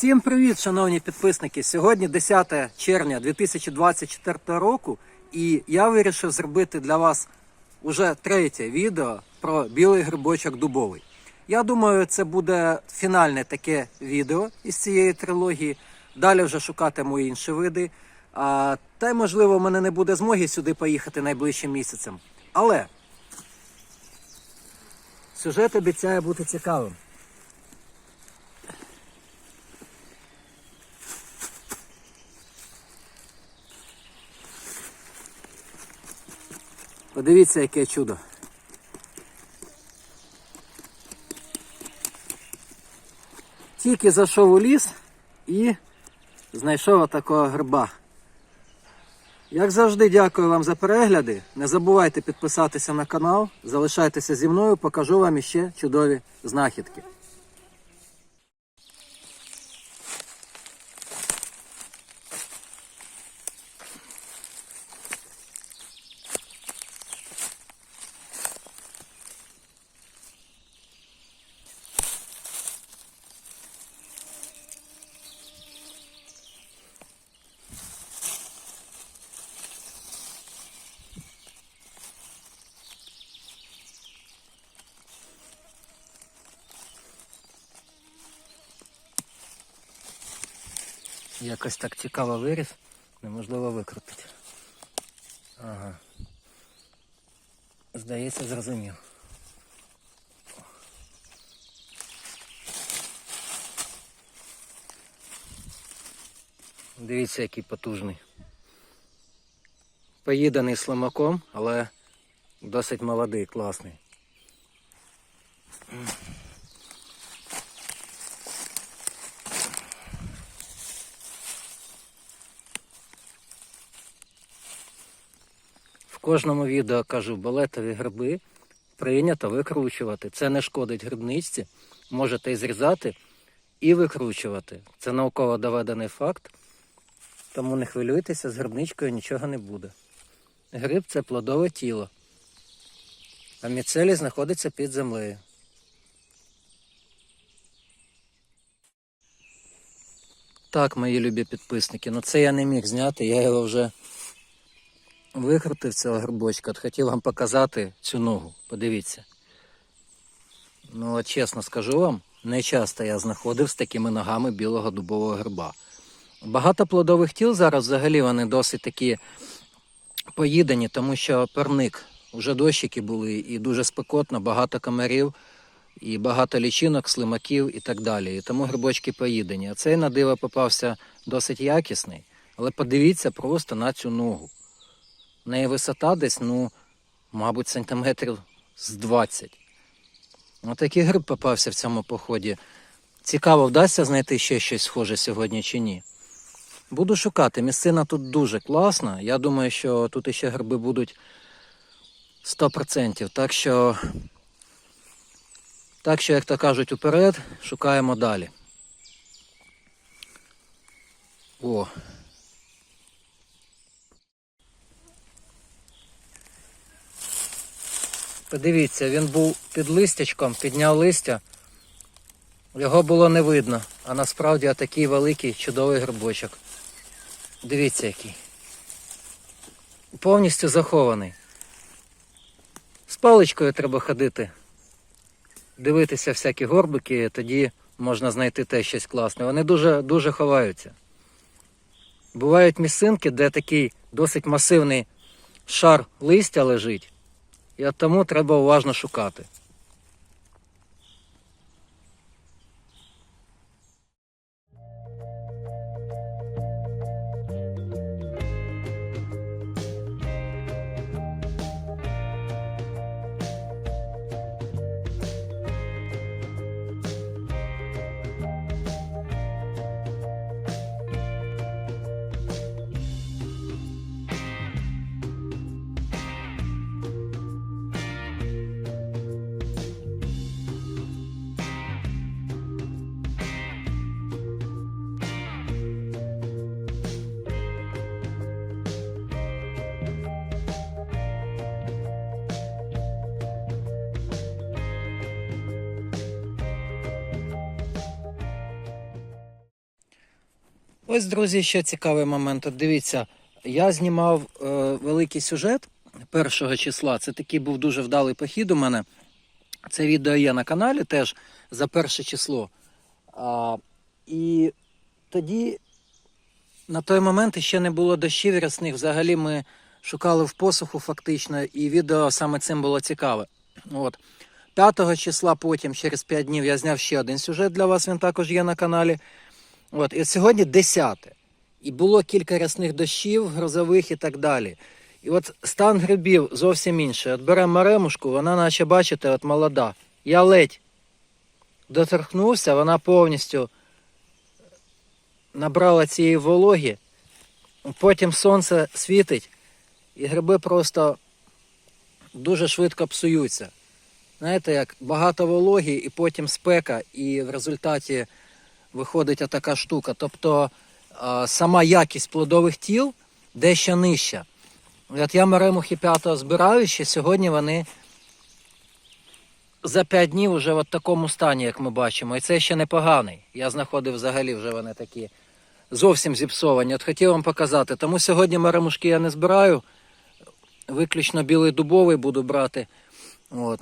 Всім привіт, шановні підписники! Сьогодні 10 червня 2024 року, і я вирішив зробити для вас уже третє відео про білий грибочок дубовий. Я думаю, це буде фінальне таке відео із цієї трилогії. Далі вже шукатиму інші види. А, та й можливо, в мене не буде змоги сюди поїхати найближчим місяцем. Але сюжет обіцяє бути цікавим. Подивіться, яке чудо. Тільки зайшов у ліс і знайшов такого гриба. Як завжди, дякую вам за перегляди. Не забувайте підписатися на канал, залишайтеся зі мною, покажу вам іще чудові знахідки. Якось так цікаво виріс, неможливо викрутити. Ага. Здається, зрозумів. Дивіться, який потужний. Поїданий слимаком, але досить молодий, класний. Кожному відео кажу, балетові гриби прийнято викручувати. Це не шкодить грибничці. Можете і зрізати і викручувати. Це науково доведений факт. Тому не хвилюйтеся, з грибничкою нічого не буде. Гриб це плодове тіло. А міцелій знаходиться під землею. Так, мої любі підписники, ну це я не міг зняти, я його вже викрутив цього грибочка. От хотів вам показати цю ногу. Подивіться. Ну, от чесно скажу вам, не часто я знаходив з такими ногами білого дубового гриба. Багато плодових тіл зараз взагалі вони досить такі поїдені, тому що перник, вже дощики були і дуже спекотно, багато комарів, і багато лічинок, слимаків і так далі. І тому грибочки поїдені. А цей на диво попався досить якісний. Але подивіться просто на цю ногу. В неї висота десь, ну, мабуть, сантиметрів з 20. Отакий гриб попався в цьому поході. Цікаво, вдасться знайти ще щось схоже сьогодні чи ні. Буду шукати. Місцина тут дуже класна. Я думаю, що тут іще гриби будуть 100%. Так що, так що, як то кажуть, уперед, шукаємо далі. О, Подивіться, він був під листячком, підняв листя. Його було не видно, а насправді такий великий чудовий грибочок. Дивіться який. Повністю захований. З паличкою треба ходити. Дивитися всякі горбики, тоді можна знайти те щось класне. Вони дуже, дуже ховаються. Бувають місцинки, де такий досить масивний шар листя лежить. І тому треба уважно шукати. Ось, друзі, ще цікавий момент. От дивіться, я знімав е, великий сюжет першого числа. Це такий був дуже вдалий похід у мене. Це відео є на каналі теж за перше число. А, і тоді на той момент ще не було дощів рясних. Взагалі ми шукали в посуху фактично, і відео саме цим було цікаве. От. 5 числа потім, через 5 днів, я зняв ще один сюжет для вас, він також є на каналі. От. І сьогодні 10. І було кілька рясних дощів, грозових і так далі. І от стан грибів зовсім інший. От беремо маремушку, вона, наче бачите, от молода. Я ледь доторкнувся, вона повністю набрала цієї вологи. Потім сонце світить, і гриби просто дуже швидко псуються. Знаєте, як багато вологі, і потім спека, і в результаті виходить така штука. Тобто сама якість плодових тіл дещо нижча. От я маремухи п'ятого збираю, ще сьогодні вони за 5 днів вже в такому стані, як ми бачимо. І це ще непоганий. Я знаходив взагалі вже вони такі зовсім зіпсовані. От хотів вам показати. Тому сьогодні маремушки я не збираю. Виключно білий дубовий буду брати. От.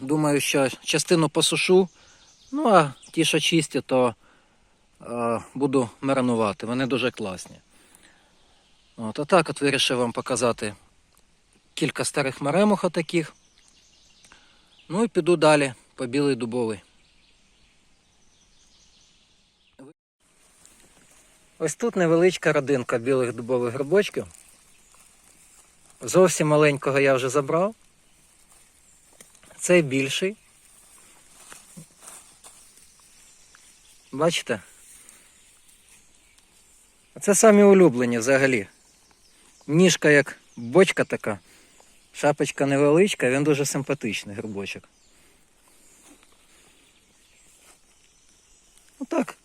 Думаю, що частину посушу. Ну а ті, що чисті, то е, буду маринувати. Вони дуже класні. От, отак от вирішив вам показати кілька старих маремух таких. Ну і піду далі по білий дубовий. Ось тут невеличка родинка білих дубових грибочків. Зовсім маленького я вже забрав. Цей більший. Бачите? Це самі улюблені взагалі. Ніжка як бочка така, шапочка невеличка, він дуже симпатичний грибочок. Отак.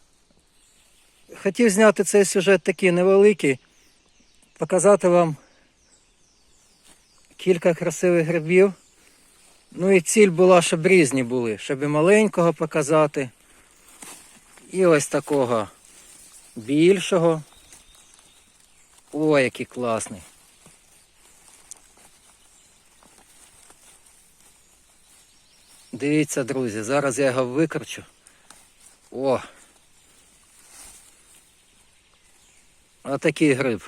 Хотів зняти цей сюжет такий невеликий, показати вам кілька красивих грибів. Ну і ціль була, щоб різні були, щоб і маленького показати, і ось такого більшого. Ой, який класний. Дивіться, друзі, зараз я його викручу. О! Отакий гриб.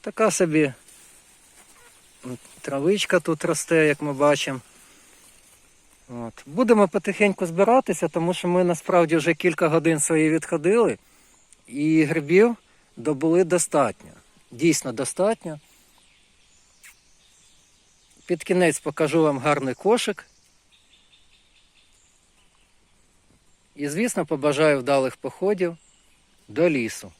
Така собі травичка тут росте, як ми бачимо. От. Будемо потихеньку збиратися, тому що ми насправді вже кілька годин свої відходили. І грибів добули достатньо. Дійсно достатньо. Під кінець покажу вам гарний кошик. І, звісно, побажаю вдалих походів до лісу.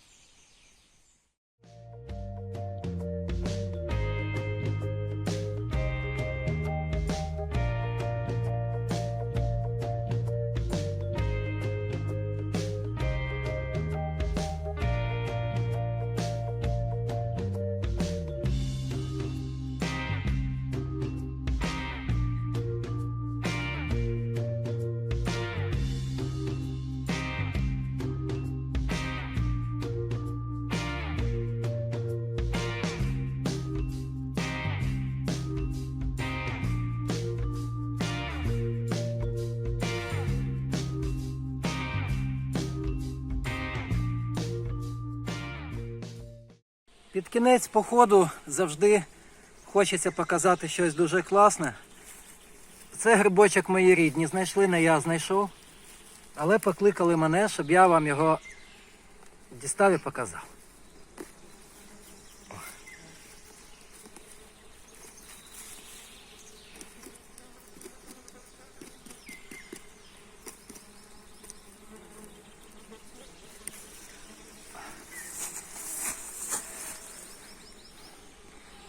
Під кінець походу завжди хочеться показати щось дуже класне. Це грибочок мої рідні знайшли, не я знайшов. Але покликали мене, щоб я вам його дістав і показав.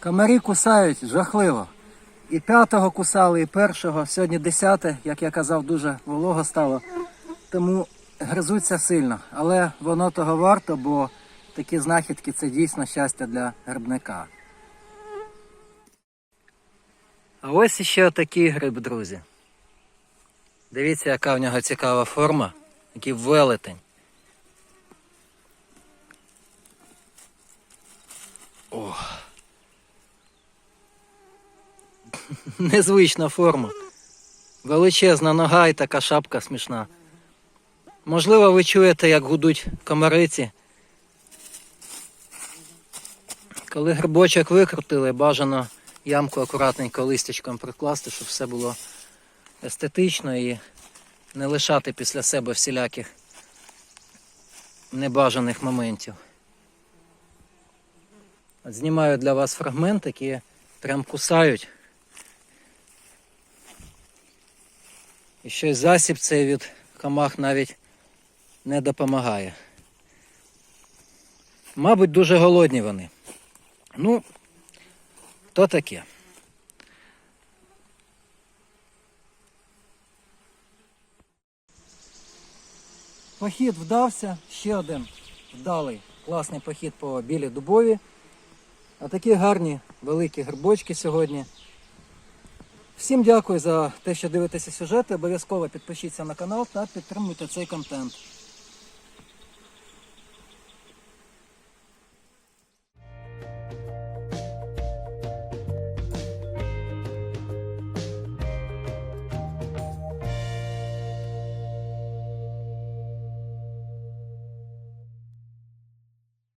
Комарі кусають жахливо. І п'ятого кусали, і першого. Сьогодні десяте, як я казав, дуже волого стало. Тому гризуться сильно. Але воно того варто, бо такі знахідки це дійсно щастя для грибника. А ось іще такий гриб, друзі. Дивіться, яка в нього цікава форма. Який велетень. Незвична форма. Величезна нога і така шапка смішна. Можливо, ви чуєте, як гудуть комариці. Коли грибочок викрутили, бажано ямку акуратненько листячком прикласти, щоб все було естетично і не лишати після себе всіляких небажаних моментів. От знімаю для вас фрагмент, які прям кусають. І щось засіб цей від комах навіть не допомагає. Мабуть, дуже голодні вони. Ну, то таке. Похід вдався, ще один вдалий, класний похід по білій дубові. А такі гарні великі грибочки сьогодні. Всім дякую за те, що дивитеся сюжети. Обов'язково підпишіться на канал та підтримуйте цей контент.